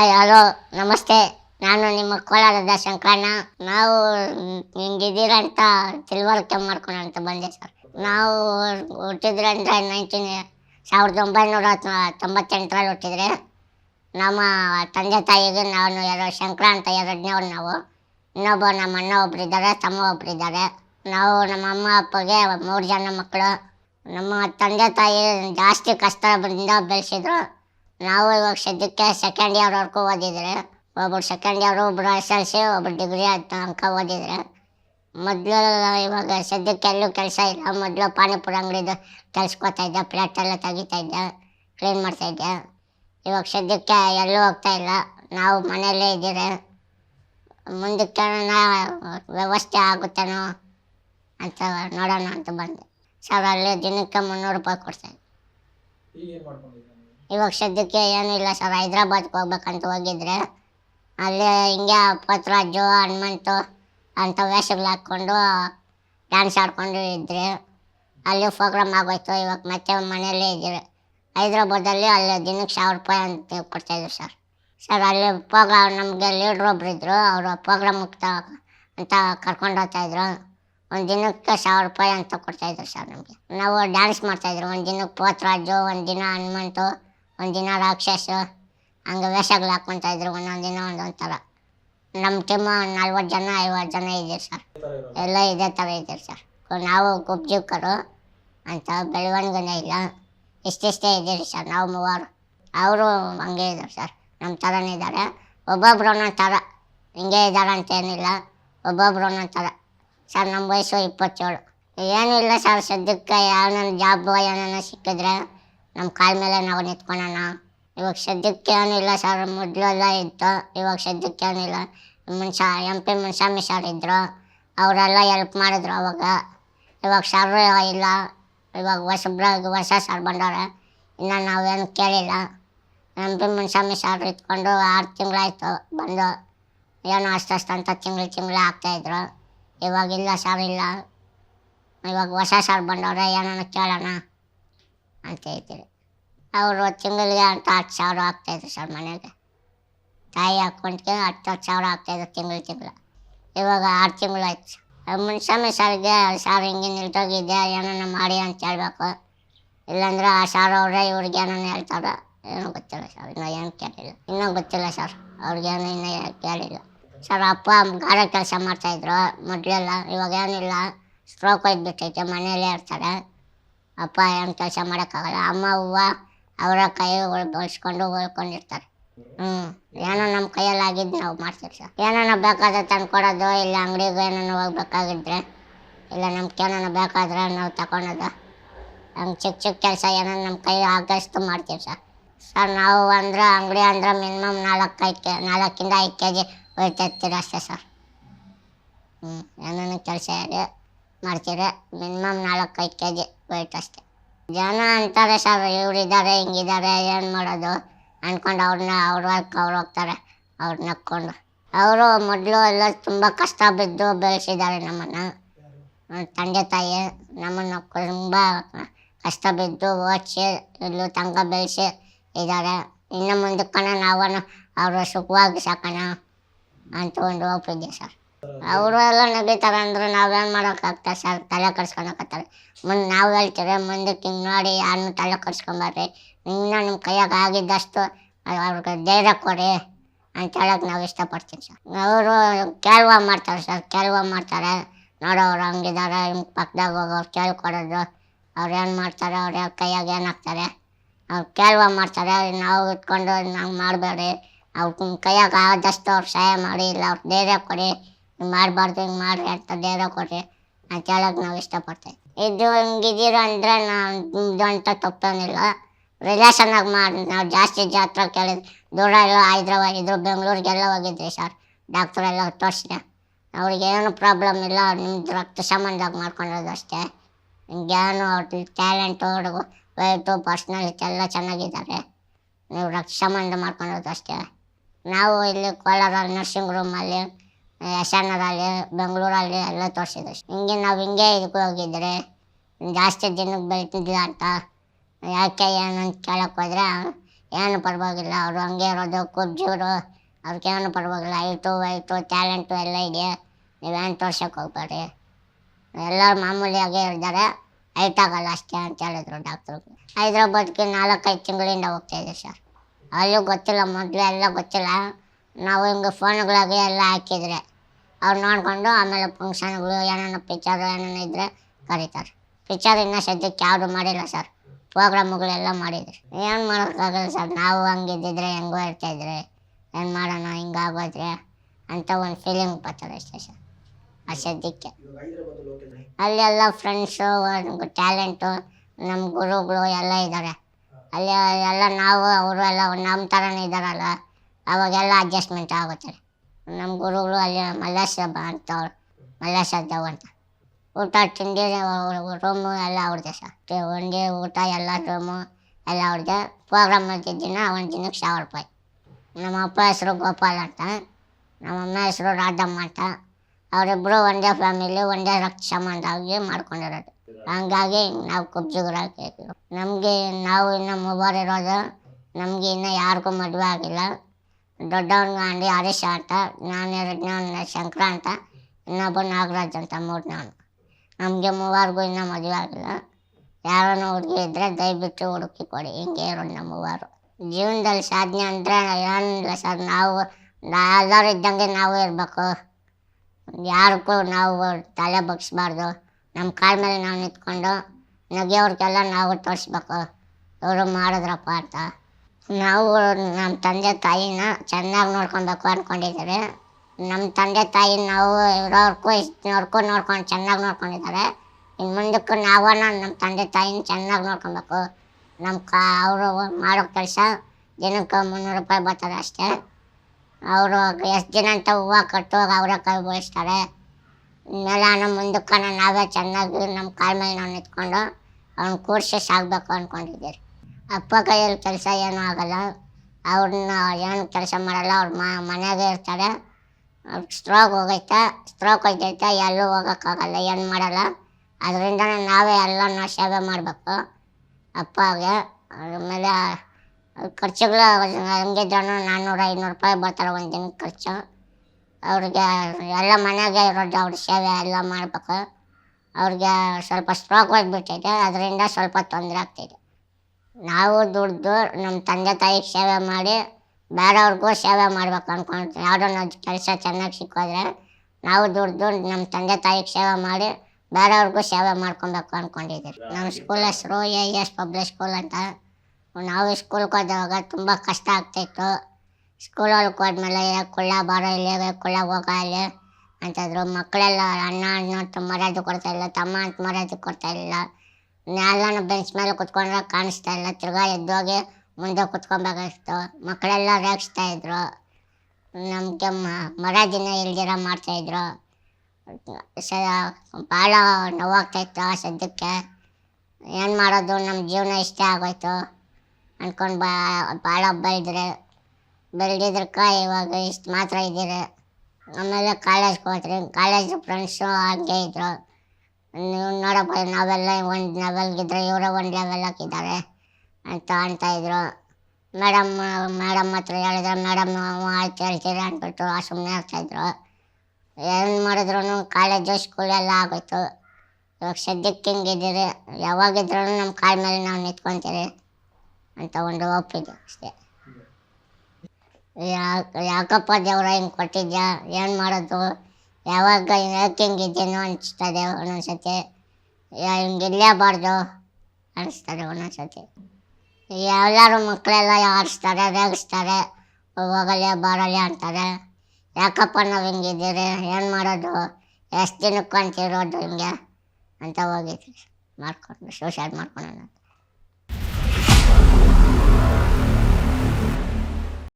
Hi, hello, ನಮಸ್ತೆ. ನಾನು ನಿಮ್ಮ ಕೋಲಾರದ ಶಂಕರಣ್ಣ. ನಾವು ಹಿಂಗಿದ್ದೀರ ಅಂತ ತಿಳುವಳಿಕೆ ಮಾಡ್ಕೊಳ ಅಂತ ಬಂದೆ ಸರ್. ನಾವು ಹುಟ್ಟಿದ್ರೆ ಅಂದರೆ ನೈನ್ಟೀನ್ ಸಾವಿರದ ಒಂಬೈನೂರ ತೊಂಬತ್ತೆಂಟರಲ್ಲಿ ಹುಟ್ಟಿದ್ರೆ ನಮ್ಮ ತಂದೆ ತಾಯಿಗೆ ನಾನು ಎರಡು ಶಂಕರ ಅಂತ ಎರಡನೇವ್ರು ನಾವು. ಇನ್ನೊಬ್ಬ ನಮ್ಮ ಅಣ್ಣ ಒಬ್ಬರಿದ್ದಾರೆ ತಮ್ಮ ಒಬ್ಬರಿದ್ದಾರೆ ನಾವು ನಮ್ಮ ಅಮ್ಮ, ಅಪ್ಪಗೆ ಮೂರು ಜನ ಮಕ್ಕಳು. ನಮ್ಮ ತಂದೆ ತಾಯಿ ಜಾಸ್ತಿ ಕಷ್ಟದಿಂದ ಬೆಳೆಸಿದ್ರು. ನಾವು ಇವಾಗ ಸದ್ಯಕ್ಕೆ ಸೆಕೆಂಡ್ ಇಯರ್ವರೆಗೂ ಓದಿದ್ರೆ ಒಬ್ಬರು ಸೆಕೆಂಡ್ ಇಯರ್ ಒಬ್ಬರು ಎಸ್ ಎಲ್ ಸಿ ಒಬ್ಬರು ಡಿಗ್ರಿ ಅಂತ ಅಂಕ ಓದಿದ್ರೆ, ಮೊದಲು ಇವಾಗ ಸದ್ಯಕ್ಕೆ ಎಲ್ಲೂ ಕೆಲಸ ಇಲ್ಲ. ಮೊದಲು ಪಾನಿಪುರಿ ಅಂಗಡಿದು ಕೆಲ್ಸ್ಕೊತಾ ಇದ್ದೆ ಪ್ಲೇಟ್ ಎಲ್ಲ ತೆಗಿತಾ ಇದ್ದೆ ಕ್ಲೀನ್ ಮಾಡ್ತಾ ಇದ್ದೆ. ಇವಾಗ ಸದ್ಯಕ್ಕೆ ಎಲ್ಲೂ ಹೋಗ್ತಾ ಇಲ್ಲ. ನಾವು ಮನೆಯಲ್ಲೇ ಇದ್ದೀರಿ ಮುಂದಕ್ಕೆ ವ್ಯವಸ್ಥೆ ಆಗುತ್ತೇನೋ ಅಂತ ನೋಡೋಣ ಅಂತ ಬಂದೆ. ಸರ್ ಅಲ್ಲಿ ದಿನಕ್ಕೆ ಮುನ್ನೂರು ರೂಪಾಯಿ ಕೊಡ್ತಾರೆ ಇವಾಗ ಸದ್ಯಕ್ಕೆ ಏನಿಲ್ಲ ಸರ್, ಹೈದ್ರಾಬಾದ್ಗೆ ಹೋಗ್ಬೇಕಂತ ಹೋಗಿದ್ರೆ, ಅಲ್ಲಿ ಹಿಂಗೆ ಪತ್ರಾಜು ಹನುಮಂತು ಅಂಥ ವೇಷಗಳು ಹಾಕ್ಕೊಂಡು ಡ್ಯಾನ್ಸ್ ಆಡ್ಕೊಂಡು ಇದ್ರಿ. ಅಲ್ಲಿ ಪ್ರೋಗ್ರಾಮ್ ಆಗೋಯ್ತು, ಇವಾಗ ಮತ್ತೆ ಮನೆಯಲ್ಲೇ ಇದ್ದೀರಿ ಹೈದ್ರಾಬಾದಲ್ಲಿ ಅಲ್ಲಿ ದಿನಕ್ಕೆ ಸಾವಿರ ರೂಪಾಯಿ ಅಂತ ಕೊಡ್ತಾಯಿದ್ರು ಸರ್. ಸರ್, ಅಲ್ಲಿ ಪ್ರೋಗ್ರಾಮ್, ನಮಗೆ ಲೀಡ್ರ್ ಒಬ್ರು ಇದ್ದರು ಅವರು ಪ್ರೋಗ್ರಾಮ್ ಮುಕ್ತ ಅಂತ ಕರ್ಕೊಂಡು ಹೋಗ್ತಾಯಿದ್ರು ಒಂದು ದಿನಕ್ಕೆ ಸಾವಿರ ರೂಪಾಯಿ ಅಂತ ಕೊಡ್ತಾಯಿದ್ರು ಸರ್ ನಮಗೆ. ನಾವು ಡ್ಯಾನ್ಸ್ ಮಾಡ್ತಾಯಿದ್ರು ಒಂದು ದಿನಕ್ಕೆ ಪೋತ್ರಾಜು ಒಂದು ದಿನ ಹನುಮಂತು ಒಂದು ರಾಕ್ಷಸು ಹಂಗೆ ವೇಷಗಳು ಹಾಕ್ಕೊಂತ ಇದ್ರು, ಒಂದೊಂದು ದಿನ ಒಂದೊಂದು ಥರ ನಮ್ಮ ಟೀಮ್ ನಲ್ವತ್ತು ಜನ ಐವತ್ತು ಜನ ಇದ್ದೀರಿ ಸರ್ ಎಲ್ಲ ಇದೇ ಥರ ಇದ್ದೀರಿ ಸರ್ ನಾವು ಗುಬ್ಜೀಕರು ಅಂತ ಬೆಳವಣಿಗೆನೇ ಇಲ್ಲ. ಇಷ್ಟಿಷ್ಟೇ ಇದ್ದೀರಿ ಸರ್ ನಾವು ಮೂವರು. ಅವರು ಹಂಗೆ ಇದ್ದಾರೆ ಸರ್ ನಮ್ಮ ಥರನೇ ಇದ್ದಾರೆ. ಒಬ್ಬೊಬ್ರು ಒಂದೊಂದು ಥರ ಹಿಂಗೆ ಇದ್ದಾರೆ ಅಂತ ಏನಿಲ್ಲ. ಒಬ್ಬೊಬ್ರು ಒಂದೊಂದು ಥರ ಸರ್ ನಮ್ಮ ವಯಸ್ಸು ಇಪ್ಪತ್ತೇಳು. ಏನಿಲ್ಲ ಸರ್ ಸದ್ಯಕ್ಕೆ ಯಾವನ ಜಾಬ್ ಏನಾನ ಸಿಕ್ಕಿದ್ರೆ ನಮ್ಮ ಕಾಲ ಮೇಲೆ ನಾವು ನಿಂತ್ಕೊಳ್ಳೋಣ ಇವಾಗ ಸದ್ಯಕ್ಕೆ ಏನಿಲ್ಲ ಸರ್ ಮೊದಲೆಲ್ಲ ಇತ್ತು. ಇವಾಗ ಸದ್ಯಕ್ಕೆ ಏನಿಲ್ಲ ಮುನ್ಸ ಎಂ ಪಿ ಮುನ್ಸ್ವಾಮಿ ಸರ್ ಇದ್ದರು ಅವರೆಲ್ಲ ಹೆಲ್ಪ್ ಮಾಡಿದ್ರು ಅವಾಗ. ಇವಾಗ ಸರ್ ಇಲ್ಲ. ಇವಾಗ ಹೊಸಬ್ರಾಗ ಹೊಸ ಸರ್ ಬಂದವ್ರೆ. ಇನ್ನು ನಾವೇನು ಕೇಳಿಲ್ಲ. ಎಂ ಪಿ ಮುನ್ಸ್ವಾಮಿ ಸರ್ ಇಟ್ಕೊಂಡು ಆರು ತಿಂಗಳಾಯಿತು ಬಂದು. ಏನೋ ಅಷ್ಟು ಅಂತ ತಿಂಗಳು ತಿಂಗಳು ಆಗ್ತಾಯಿದ್ರು ಇವಾಗಿಲ್ಲ ಸರ್ ಇಲ್ಲ ಇವಾಗ ಹೊಸ ಸರ್ ಬಂದವ್ರೆ. ಏನೋ ಕೇಳೋಣ? ಅಂತ ಹೇಳ್ತೀವಿ. ಅವರು ತಿಂಗಳಿಗೆ ಅಂತ ಹತ್ತು ಸಾವಿರ ಆಗ್ತಾಯಿದ್ರು ಸರ್ ಮನೆಗೆ. ತಾಯಿ ಅಕೌಂಟ್ಗೆ ಹತ್ತು ಹತ್ತು ಸಾವಿರ ಆಗ್ತಾಯಿದ್ರು ತಿಂಗಳು ತಿಂಗಳು. ಇವಾಗ ಆರು ತಿಂಗಳು ಆಯ್ತು. ಮುನ್ಸ್ವಾಮಿ ಸರ್ಗೆ ಸಾರ್ ಹಿಂಗೆ ನಿಲ್ತೋಗಿದ್ದೆ ಏನನ್ನ ಮಾಡಿ ಅಂತ ಹೇಳ್ಬೇಕು. ಇಲ್ಲಾಂದ್ರೆ ಆ ಸಾರ್ ಅವರೇ ಇವ್ರಿಗೆ ಏನನ್ನ ಹೇಳ್ತಾರೆ. ಏನೋ ಗೊತ್ತಿಲ್ಲ ಸರ್, ಇನ್ನೂ ಏನು ಕೇಳಿಲ್ಲ. ಇನ್ನೂ ಗೊತ್ತಿಲ್ಲ ಸರ್ ಅವ್ರಿಗೇನು ಇನ್ನೂ ಕೇಳಿಲ್ಲ. ಸರ್ ಅಪ್ಪ ಗಾರೆ ಕೆಲಸ ಮಾಡ್ತಾಯಿದ್ರು ಮೊದಲೆಲ್ಲ ಇವಾಗ ಏನಿಲ್ಲ ಸ್ಟ್ರೋಕ್ ಹೋಯ್ತು ಬಿಟ್ಟೈತೆ ಮನೇಲೇ ಇರ್ತಾರೆ. ಅಪ್ಪ ಏನು ಕೆಲಸ ಮಾಡೋಕ್ಕಾಗಲ್ಲ, ಅಮ್ಮ ಹೂವ ಅವರ ಕೈ ಬಳಸ್ಕೊಂಡು ಹೋಲ್ಕೊಂಡಿರ್ತಾರೆ. ಹ್ಞೂ ಏನೋ ನಮ್ಮ ಕೈಯಲ್ಲಿ ಆಗಿದ್ದು ನಾವು ಮಾಡ್ತೀವಿ ಸರ್. ಏನಾನ ಬೇಕಾದ್ರೆ ತಂದ್ಕೊಡೋದು ಇಲ್ಲ ಅಂಗಡಿಗೆ ಏನಾನ ಹೋಗ್ಬೇಕಾಗಿದ್ರೆ, ಇಲ್ಲ ನಮ್ಗೆ ಏನಾನ ಬೇಕಾದ್ರೆ ನಾವು ತಗೊಳೋದು. ಹಂಗೆ ಚಿಕ್ಕ ಚಿಕ್ಕ ಕೆಲಸ ಏನೋ ನಮ್ಮ ಕೈ ಆಗಷ್ಟು ಮಾಡ್ತೀವಿ ಸರ್. ಸರ್, ನಾವು ಅಂದ್ರೆ ಅಂಗಡಿ ಅಂದ್ರೆ ಮಿನಿಮಮ್ ನಾಲ್ಕು ಐದು ಕೆ, ನಾಲ್ಕಿಂದ ಐದು ಕೆ ಜಿ ಹೋಯ್ತಿರ್ತೀರ ಅಷ್ಟೇ ಸರ್. ಹ್ಞೂ ಏನೇನು ಕೆಲಸ ಇದೆ ಮಾಡ್ತೀರಿ, ಮಿನಿಮಮ್ ನಾಲ್ಕು ಐದು ಕೆ ಜಿ ವೆಯ್ಟ್ ಅಷ್ಟೇ ಜನ ಅಂತಾರೆ ಸರ್ ಇವರಿದ್ದಾರೆ, ಹಿಂಗಿದ್ದಾರೆ, ಏನು ಮಾಡೋದು? ಅಂದ್ಕೊಂಡು ಅವ್ರನ್ನ ಅವ್ರ ವರ್ಕ್ ಅವ್ರು ಹೋಗ್ತಾರೆ, ಅವ್ರು ನಕ್ಕೊಂಡು. ಅವರು ಮೊದಲು ಎಲ್ಲ ತುಂಬ ಕಷ್ಟ ಬಿದ್ದು ಬೆಳೆಸಿದ್ದಾರೆ ನಮ್ಮನ್ನು. ತಂದೆ ತಾಯಿ ನಮ್ಮನ್ನು ತುಂಬ ಕಷ್ಟ ಬಿದ್ದು ಓದಿಸಿ ಇಲ್ಲೂ ತನಕ ಬೆಳೆಸಿ ಇದ್ದಾರೆ. ಇನ್ನು ಮುಂದಕ್ಕನ ನಾವನ್ನು ಅವರು ಸುಖವಾಗಿ ಸಾಕೋಣ ಅಂತ ಒಂದು ಒಪ್ಪಿದ್ದೆ ಸರ್. ಅವರು ಎಲ್ಲ ಅಂದ್ರೆ ನಾವೇನು ಮಾಡೋಕ್ಕಾಗ್ತದೆ ಸರ್ ತಲೆ ಕಟ್ಸ್ಕೊಳಕತ್ತಾರೆ ಮುಂದೆ ನಾವು ಹೇಳ್ತೀವಿ ಮುಂದಕ್ಕೆ ಹಿಂಗೆ ನೋಡಿ ಯಾರನ್ನೂ ತಲೆ ಕಟ್ಸ್ಕೊಂಬರ್ರಿ ಇನ್ನೂ ನಿಮ್ಮ ಕೈಯಾಗ ಆಗಿದ್ದಷ್ಟು ಅವ್ರಿಗೆ ಧೈರ್ಯ ಕೊಡಿ ಅಂತ ಹೇಳಕ್ಕೆ ನಾವು ಇಷ್ಟಪಡ್ತೀವಿ ಸರ್. ಅವರು ಕೇಳುವ ಮಾಡ್ತಾರೆ ಸರ್, ಕೇಳುವ ಮಾಡ್ತಾರೆ. ನೋಡೋರು ಹಂಗಿದ್ದಾರೆ ಹಿಂಗೆ ಪಕ್ಕದಾಗ ಹೋಗೋರು ಕೇಳ್ಕೊಡೋದು. ಅವ್ರು ಏನು ಮಾಡ್ತಾರೆ, ಅವ್ರ ಕೈಯಾಗ ಏನು ಹಾಕ್ತಾರೆ. ಅವ್ರು ಕೇಳುವ ಮಾಡ್ತಾರೆ, ನಾವು ಇಟ್ಕೊಂಡು ನಾವು ಮಾಡಬೇಡಿ. ಅವ್ರ ಕೈಯಾಗ ಆದಷ್ಟು ಅವ್ರು ಸಹಾಯ ಮಾಡಿ, ಇಲ್ಲ ಅವ್ರು ಧೈರ್ಯ ಕೊಡಿ. ಮಾಡಬಾರ್ದು, ಹಿಂಗೆ ಮಾಡ್ರಿ ಅಂತ ಧೈರ್ಯ ಕೊಡ್ರಿ ಅಂತ ಹೇಳೋಕೆ ನಾವು ಇಷ್ಟಪಡ್ತೇವೆ. ಇದು ಹಿಂಗಿದ್ದೀರ ಅಂದರೆ ನಾವು ಅಂತ ತಪ್ಪೇನಿಲ್ಲ. ರಿಲೇಷನ್ನಾಗಿ ಮಾಡಿ, ನಾವು ಜಾಸ್ತಿ ಜಾತ್ರೆ ಕೇಳಿದ್ ದೂರ ಎಲ್ಲ ಹೈದ್ರಾಬಾದ್ ಇದ್ರು ಬೆಂಗಳೂರಿಗೆಲ್ಲ ಹೋಗಿದ್ರಿ ಸರ್ ಡಾಕ್ಟ್ರ್ ಎಲ್ಲ ತೋರಿಸಿದೆ. ಅವ್ರಿಗೆ ಏನೂ ಪ್ರಾಬ್ಲಮ್ ಇಲ್ಲ ನಿಮ್ದು ರಕ್ತ ಸಂಬಂಧ ಮಾಡ್ಕೊಂಡಿರೋದು ಅಷ್ಟೇ. ಹಿಂಗೇನು ಅವ್ರ ಟ್ಯಾಲೆಂಟು ಹುಡುಗ ವೆಯ್ಟು ಪರ್ಸ್ನಾಲಿಟಿ ಎಲ್ಲ ಚೆನ್ನಾಗಿದ್ದಾರೆ. ನೀವು ರಕ್ತ ಸಂಬಂಧ ಮಾಡ್ಕೊಂಡಿರೋದು ಅಷ್ಟೇ. ನಾವು ಇಲ್ಲಿ ಕೋಲಾರ ನರ್ಸಿಂಗ್ ರೂಮಲ್ಲಿ ಯಶಾನರಲ್ಲಿ ಬೆಂಗಳೂರಲ್ಲಿ ಎಲ್ಲ ತೋರಿಸಿದ್ರು. ಹಿಂಗೆ ನಾವು ಹಿಂಗೆ ಇದಕ್ಕೆ ಹೋಗಿದ್ರೆ, ಜಾಸ್ತಿ ದಿನಕ್ಕೆ ಬೆಳೀತಿದ್ದಿಲ್ಲ ಅಂತ ಯಾಕೆ ಏನಂತ ಕೇಳಕ್ಕೆ ಹೋದ್ರೆ, ಏನು ಪರವಾಗಿಲ್ಲ, ಅವರು ಹಂಗೆ ಇರೋದು ಕುಬ್ಜಿಅವರು ಅವ್ರಿಗೇನು ಪರವಾಗಿಲ್ಲ, ಐಟು, ವೈಟು, ಟ್ಯಾಲೆಂಟು ಎಲ್ಲ ಇದೆ, ನೀವೇನು ತೋರ್ಸಕ್ಕೆ ಹೋಗ್ಬೇಡಿ ಎಲ್ಲರೂ ಮಾಮೂಲಿಯಾಗೇ ಇದ್ದಾರೆ ಐಟ್ ಆಗಲ್ಲ ಅಷ್ಟೇ ಅಂತ ಹೇಳಿದ್ರು ಡಾಕ್ಟ್ರು ಹೈದ್ರಾಬಾದ್ಗೆ ನಾಲ್ಕೈದು ತಿಂಗಳಿಂದ ಹೋಗ್ತಾ ಇದೆ ಸರ್ ಅಲ್ಲೂ ಗೊತ್ತಿಲ್ಲ, ಮೊದಲು ಎಲ್ಲ ಗೊತ್ತಿಲ್ಲ. ನಾವು ಹಿಂಗೆ ಫೋನ್ಗಳಾಗೆ ಎಲ್ಲ ಹಾಕಿದ್ರೆ ಅವ್ರು ನೋಡಿಕೊಂಡು ಆಮೇಲೆ ಫಂಕ್ಷನ್ಗಳು ಏನೇನೋ ಪಿಕ್ಚರ್ ಏನೇನೋ ಇದ್ದರೆ ಕರೀತಾರೆ. ಪಿಕ್ಚರ್ ಇನ್ನೂ ಸದ್ಯಕ್ಕೆ ಯಾವುದು ಮಾಡಿಲ್ಲ ಸರ್. ಪ್ರೋಗ್ರಾಮ್ಗಳೆಲ್ಲ ಮಾಡಿದ್ರು. ಏನು ಮಾಡೋಕ್ಕಾಗಲ್ಲ ಸರ್. ನಾವು ಹಂಗಿದ್ದಿದ್ರೆ ಹೆಂಗೋ ಇರ್ತಾಯಿದ್ರೆ ಏನು ಮಾಡೋಣ ಹಿಂಗಾಗೋದ್ರೆ ಅಂತ ಒಂದು ಫೀಲಿಂಗ್ ಬರ್ತದೆ ಅಷ್ಟೇ ಸರ್. ಆ ಸದ್ಯಕ್ಕೆ. ಅಲ್ಲೆಲ್ಲ ಫ್ರೆಂಡ್ಸು ಟ್ಯಾಲೆಂಟು ನಮ್ಮ ಗುರುಗಳು ಎಲ್ಲ ಇದ್ದಾರೆ ಅಲ್ಲಿ ಎಲ್ಲ ನಾವು, ಅವರು ಎಲ್ಲ ನಮ್ಮ ಥರನೇ ಇದ್ದಾರಲ್ಲ ಅವಾಗೆಲ್ಲ ಅಡ್ಜಸ್ಟ್ಮೆಂಟ್ ಆಗುತ್ತೆ. ನಮ್ಮ ಗುರುಗಳು ಅಲ್ಲಿ ಮಲ್ಲೇಶ ಹಬ್ಬ ಅಂತ ಮಲ್ಲೇಶ ದೇವ್ ಅಂತ. ಊಟ ತಿಂಡಿ ರೂಮು ಎಲ್ಲ ಅವ್ರದ್ದೆ ಸರ್ ಒಂದೇ ಊಟ ಎಲ್ಲ ರೂಮು ಎಲ್ಲ ಅವ್ರದ್ದೆ ಪ್ರೋಗ್ರಾಮ್ ಮಾಡ್ತಿದ್ದ ದಿನ ಒಂದು ದಿನಕ್ಕೆ ಸಾವಿರ ರೂಪಾಯಿ ನಮ್ಮ ಅಪ್ಪ ಹೆಸರು ಗೋಪಾಲ್ ಅಂತ. ನಮ್ಮ ಅಮ್ಮ ಹೆಸರು ರಾಧಮ್ಮ ಅಂತ. ಅವರಿಬ್ಬರು ಒಂದೇ ಫ್ಯಾಮಿಲಿ ಒಂದೇ ರಕ್ತ ಸಂಬಂಧ ಆಗಿ ಮಾಡ್ಕೊಂಡಿರೋದು. ಹಂಗಾಗಿ ನಾವು ಕುಬ್ಜುಗರಾಗಿ ನಮಗೆ, ನಾವು ಇನ್ನು ಮೊಬೈಲ್ ಇರೋದು. ನಮಗೆ ಇನ್ನೂ ಯಾರಿಗೂ ಮದುವೆ ಆಗಿಲ್ಲ. ದೊಡ್ಡವನ ಅಂಡಿ ಹರೀಶ ಅಂತ, ನಾನು ಎರಡನೇ ಶಂಕರ ಅಂತ, ಇನ್ನೊಬ್ಬ ನಾಗರಾಜ್ ಅಂತ ಮೂರನೇವನು ನಮಗೆ ಮೂವಾರಿಗೂ ಇನ್ನೂ ಮದುವೆ ಆಗಿಲ್ಲ. ಯಾರನ್ನು ಹುಡುಗಿ ಇದ್ದರೆ ದಯವಿಟ್ಟು ಹುಡುಕಿ ಕೊಡಿ, ಹಿಂಗೆ ಇರೋದು ನಮ್ಮ ಮೂವರು. ಜೀವನದಲ್ಲಿ ಸಾಧನೆ ಅಂದರೆ ಏನಿಲ್ಲ ಸರ್, ನಾವು, ಎಲ್ಲರೂ ಇದ್ದಂಗೆ ನಾವು ಇರಬೇಕು. ಯಾರಿಗೂ ನಾವು ತಲೆ ಬಗ್ಸ್ಬಾರ್ದು. ನಮ್ಮ ಕಾಲ ಮೇಲೆ ನಾವು ನಿಂತ್ಕೊಂಡು ನಗೆಯವ್ರಿಗೆಲ್ಲ ನಾವು ತೋರಿಸ್ಬೇಕು. ಇವರು ಮಾಡಿದ್ರಪ್ಪ ಅಂತ. ನಾವು ನಮ್ಮ ತಂದೆ ತಾಯಿನ ಚೆನ್ನಾಗಿ ನೋಡ್ಕೊಬೇಕು ಅಂದ್ಕೊಂಡಿದ್ದಾರೆ ನಮ್ಮ ತಂದೆ ತಾಯಿ ನಾವು ಇರೋರ್ಗೂ ಇಷ್ಟವ್ರಿಗೂ ನೋಡ್ಕೊಂಡು ಚೆನ್ನಾಗಿ ನೋಡ್ಕೊಂಡಿದ್ದಾರೆ. ಇನ್ನು ಮುಂದಕ್ಕೂ ನಾವು ನಮ್ಮ ತಂದೆ ತಾಯಿನ ಚೆನ್ನಾಗಿ ನೋಡ್ಕೊಬೇಕು. ನಮ್ಮ ಕಾ, ಅವರು ಮಾಡೋ ಕೆಲಸ ದಿನಕ್ಕೆ ಮುನ್ನೂರು ರೂಪಾಯಿ ಬರ್ತಾರೆ ಅಷ್ಟೇ. ಅವರು ಎಷ್ಟು ದಿನ ಅಂತ ಹೂವು ಕಟ್ಟುವಾಗ ಅವರ ಕೈ ಬೆಳೆಸ್ತಾರೆ. ಇನ್ನೆಲ್ಲ ನಮ್ಮ ಮುಂದಕ್ಕೆ ನಾವೇ ಚೆನ್ನಾಗಿ ನಮ್ಮ ಕಾಲ ಮೇಲೆ ನಾವು ನಿಂತ್ಕೊಂಡು ಅವ್ನ ಕೂರಿಸಿ ಸಾಗಬೇಕು ಅಂದ್ಕೊಂಡಿದ್ದೀರಿ ಅಪ್ಪ ಕೈಯಲ್ಲಿ ಕೆಲಸ ಏನೂ ಆಗಲ್ಲ. ಅವ್ರನ್ನ ಏನು ಕೆಲಸ ಮಾಡಲ್ಲ, ಅವ್ರ ಮನೆಗೆ ಇರ್ತಾರೆ. ಅವ್ರಿಗೆ ಸ್ಟ್ರೋಕ್ ಹೋಗೈತೆ. ಸ್ಟ್ರೋಕ್ ಹೋಗೈತೆ ಎಲ್ಲೂ ಹೋಗೋಕ್ಕಾಗಲ್ಲ, ಏನು ಮಾಡಲ್ಲ. ಅದರಿಂದ ನಾವೇ ಎಲ್ಲನೂ ಸೇವೆ ಮಾಡಬೇಕು. ಅಪ್ಪಗೆ ಆಮೇಲೆ ಖರ್ಚುಗಳು ಹಂಗಿದ್ರು ನಾನ್ನೂರು ಐನೂರು ರೂಪಾಯಿ ಬರ್ತಾರೆ ಒಂದು ದಿನಕ್ಕೆ ಖರ್ಚು. ಅವ್ರಿಗೆ ಎಲ್ಲ ಮನೆಗೆ ಇರೋದು ಅವ್ರ ಸೇವೆ ಎಲ್ಲ ಮಾಡಬೇಕು. ಅವ್ರಿಗೆ ಸ್ವಲ್ಪ ಸ್ಟ್ರೋಕ್ ಹೋಗ್ಬಿಟ್ಟೈತೆ ಅದರಿಂದ ಸ್ವಲ್ಪ ತೊಂದರೆ ಆಗ್ತೈತೆ. ನಾವು ದುಡ್ದು ನಮ್ಮ ತಂದೆ ತಾಯಿಗೆ ಸೇವೆ ಮಾಡಿ ಬೇರೆಯವ್ರಿಗೂ ಸೇವೆ ಮಾಡ್ಬೇಕು ಅಂದ್ಕೊಂಡ್ರೆ ಯಾವುದೋ ಕೆಲಸ ಚೆನ್ನಾಗಿ ಸಿಕ್ಕೋದ್ರೆ ನಾವು ದುಡ್ದು ನಮ್ಮ ತಂದೆ ತಾಯಿಗೆ ಸೇವೆ ಮಾಡಿ ಬೇರೆಯವ್ರಿಗೂ ಸೇವೆ ಮಾಡ್ಕೊಬೇಕು ಅಂದ್ಕೊಂಡಿದ್ದೀವಿ ನಮ್ಮ ಸ್ಕೂಲ್ ಹೆಸರು ಎ ಎಸ್ ಪಬ್ಲಿಕ್ ಸ್ಕೂಲ್ ಅಂತ. ನಾವು ಸ್ಕೂಲ್ಗೆ ಹೋದಾಗ ತುಂಬ ಕಷ್ಟ ಆಗ್ತಾಯಿತ್ತು ಸ್ಕೂಲಲ್ಲಿ ಹೋದ್ಮೇಲೆ ಕುಳ್ಳ ಬಾರೋ ಇಲ್ಲಿ ಕುಳ್ಳ ಹೋಗ ಇಲ್ಲಿ ಅಂತಿದ್ರು. ಮಕ್ಕಳೆಲ್ಲ ಅಣ್ಣ ಅಣ್ಣ ಅಂತ ಮರ್ಯಾದೆ ಕೊಡ್ತಾಯಿಲ್ಲ ತಮ್ಮ ಅಂತ ಮರ್ಯಾದೆ ಕೊಡ್ತಾ ಎಲ್ಲನೂ ಬೆಂಚ್ ಮೇಲೆ ಕುತ್ಕೊಂಡ್ರೆ ಕಾಣಿಸ್ತಾ ಇಲ್ಲ. ತಿರ್ಗಾ ಎದ್ದೋಗಿ ಮುಂದೆ ಕುತ್ಕೊಬೇಕಾಗಿತ್ತು ಮಕ್ಕಳೆಲ್ಲ ರೇಗಿಸ್ತಾ ಇದ್ರು. ನಮಗೆ ಮರ ದಿನ ಇಲ್ದಿರ ಮಾಡ್ತಾಯಿದ್ರು ಸ, ಭಾಳ ನೋವಾಗ್ತಾಯಿತ್ತು ಆ ಸದ್ಯಕ್ಕೆ. ಏನು ಮಾಡೋದು? ನಮ್ಮ ಜೀವನ ಇಷ್ಟ ಆಗೋಯ್ತು. ಅಂದ್ಕೊಂಡು ಬಾ, ಭಾಳ ಬೆಳೆದ್ರೆ ಬೆಳೆದಿದ್ರಕ್ಕ ಇವಾಗ ಇಷ್ಟು ಮಾತ್ರ ಇದ್ದೀರಿ. ಆಮೇಲೆ ಕಾಲೇಜ್ಗೆ ಹೋದ್ರಿ. ಕಾಲೇಜ್ ಫ್ರೆಂಡ್ಸು ಹಾಗೆ ಇದ್ದರು ನೋಡಪ್ಪ ನಾವೆಲ್ಲ ಒಂದು ಲೆವೆಲ್ಗಿದ್ರೆ ಇವರೇ ಒಂದು ಲೆವೆಲ್ ಹಾಕಿದ್ದಾರೆ ಅಂತ ಅಂತ ಇದ್ರು. ಮೇಡಮ್ ಮೇಡಮ್ ಹತ್ರ ಹೇಳಿದ್ರೆ ಮೇಡಮ್ ಆಯ್ತು ಹೇಳ್ತೀರಿ ಅಂದ್ಬಿಟ್ಟು ಸುಮ್ಮನೆ ಆಗ್ತಾಯಿದ್ರು ಏನು ಮಾಡಿದ್ರು ಕಾಲೇಜು ಸ್ಕೂಲ್ ಎಲ್ಲ ಆಗೋಯ್ತು. ಇವಾಗ ಸದ್ಯಕ್ಕೆ ಹಿಂಗಿದ್ದೀರಿ. ಯಾವಾಗಿದ್ರೂ ನಮ್ಮ ಕಾಲ ಮೇಲೆ ನಾವು ನಿಂತ್ಕೊತೀರಿ ಅಂತ ಒಂದು ಒಪ್ಪಿದ್ದೆ ಅಷ್ಟೇ. ಯಾಕೆ ಯಾಕಪ್ಪ ದೇವ್ರ ಹಿಂಗೆ ಕೊಟ್ಟಿದ್ಯಾ? ಏನು ಮಾಡೋದು? ಯಾವಾಗ ಯಾಕೆ ಹಿಂಗಿದ್ದೀನೋ ಅನಿಸ್ತದೆ ಒಂದೊಂದ್ಸತಿ. ಹಿಂಗೆ ಇಲ್ಲೇಬಾರ್ದು ಅನಿಸ್ತದೆ ಒಂದೊಂದ್ಸತಿ. ಎಲ್ಲರೂ ಮಕ್ಕಳೆಲ್ಲ ಆಡಿಸ್ತಾರೆ ರೇಗಿಸ್ತಾರೆ ಹೋಗಲೇ ಬರಲೆ ಅಂತಾರೆ ಯಾಕಪ್ಪ ನಾವು ಹಿಂಗಿದ್ದೀರಿ ಏನು ಮಾಡೋದು? ಎಷ್ಟು ದಿನಕ್ಕೆ ಅಂತಿರೋದು ಹಿಂಗೆ? ಅಂತ ಹೋಗಿದ್ವಿ. ಮಾಡ್ಕೊಂಡು ಸೂಸೈಡ್ ಮಾಡ್ಕೊಳ್ಳೋಣ